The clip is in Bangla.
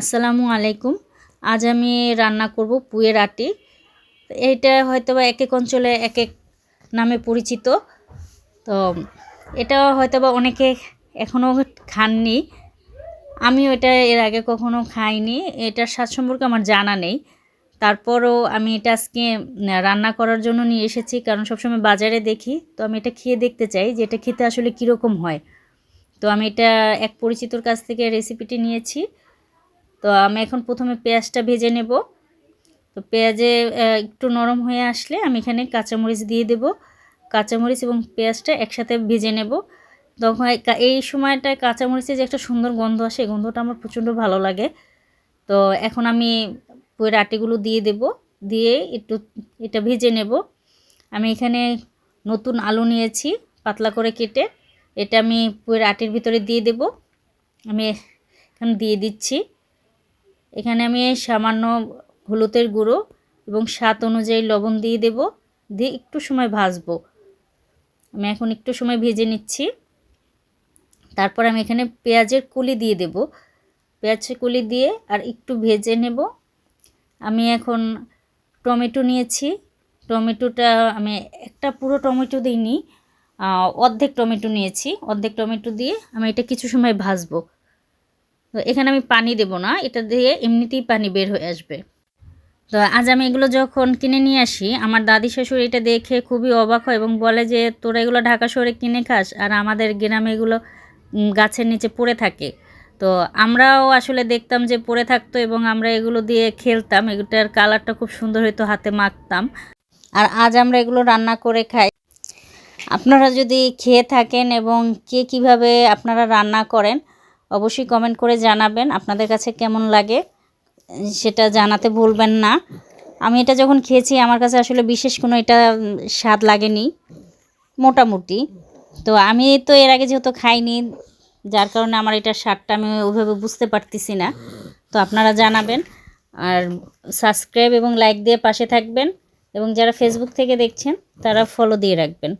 আসসালামু আলাইকুম। আজ আমি রান্না করব পুয়ের আটি। এইটা হয়তো বা এক এক অঞ্চলে এক এক নামে পরিচিত। তো এটা হয়তো বা অনেকে এখনও খাননি। আমিও এটা এর আগে কখনো খাইনি। এটার স্বাদ সম্পর্কে আমার জানা নেই। তারপরও আমি এটা আজকে রান্না করার জন্য নিয়ে এসেছি, কারণ সবসময় বাজারে দেখি। তো আমি এটা খেয়ে দেখতে চাই যে এটা খেতে আসলে কীরকম হয়। তো আমি এটা এক পরিচিতর কাছ থেকে রেসিপিটি নিয়েছি। তো আমি এখন প্রথমে পেঁয়াজটা ভেজে নেব। তো পেঁয়াজে একটু নরম হয়ে আসলে আমি এখানে কাঁচামরিচ দিয়ে দেব। কাঁচামরিচ এবং পেঁয়াজটা একসাথে ভেজে নেব। তখন এই সময়টায় কাঁচামরিচের যে একটা সুন্দর গন্ধ আসে, এই গন্ধটা আমার প্রচণ্ড ভালো লাগে। তো এখন আমি পুয়ের আটিগুলো দিয়ে দেব। দিয়ে একটু এটা ভেজে নেব। আমি এখানে নতুন আলু নিয়েছি পাতলা করে কেটে। এটা আমি পুয়ের আটির ভিতরে দিয়ে দেব। আমি এখানে দিয়ে দিচ্ছি। এখানে আমি সামান্য হলুদের গুঁড়ো এবং স্বাদ অনুযায়ী লবণ দিয়ে দেব, দিয়ে একটু সময় ভাজবো। আমি এখন একটু সময় ভেজে নিচ্ছি। তারপর আমি এখানে পেঁয়াজের কুলি দিয়ে দেব। পেঁয়াজের কুলি দিয়ে আর একটু ভেজে নেব। আমি এখন টমেটো নিয়েছি। টমেটোটা আমি একটা পুরো টমেটো দিইনি অর্ধেক টমেটো নিয়েছি। অর্ধেক টমেটো দিয়ে আমি এটা কিছু সময় ভাজবো। তো এখানে আমি পানি দেব না, এটা দিয়ে এমনিতেই পানি বের হয়ে আসবে। তো আজ আমি এগুলো যখন কিনে নিয়ে আসি, আমার দাদি শ্বশুর এটা দেখে খুবই অবাক হয় এবং বলে যে, তোরা এগুলো ঢাকা শহরে কিনে খাস আর আমাদের গ্রামে এগুলো গাছের নিচে পড়ে থাকে। তো আমরাও আসলে দেখতাম যে পড়ে থাকতো এবং আমরা এগুলো দিয়ে খেলতাম এগুলোটার কালারটা খুব সুন্দর হতো হাতে মাখতাম। আর আজ আমরা এগুলো রান্না করে খাই। আপনারা যদি খেয়ে থাকেন এবং কে কীভাবে আপনারা রান্না করেন অবশ্যই কমেন্ট করে জানাবেন, আপনাদের কাছে কেমন লাগে সেটা জানাতে ভুলবেন না। আমি এটা যখন খেয়েছি, আমার কাছে আসলে বিশেষ কোনো এটা স্বাদ লাগেনি, মোটামুটি। তো আমি তো এর আগে যেহেতু খাইনি, যার কারণে আমার এটার স্বাদটা আমি ওইভাবে বুঝতে পারতেছি না। তো আপনারা জানাবেন, আর সাবস্ক্রাইব এবং লাইক দিয়ে পাশে থাকবেন, এবং যারা ফেসবুক থেকে দেখছেন, তারা ফলো দিয়ে রাখবেন।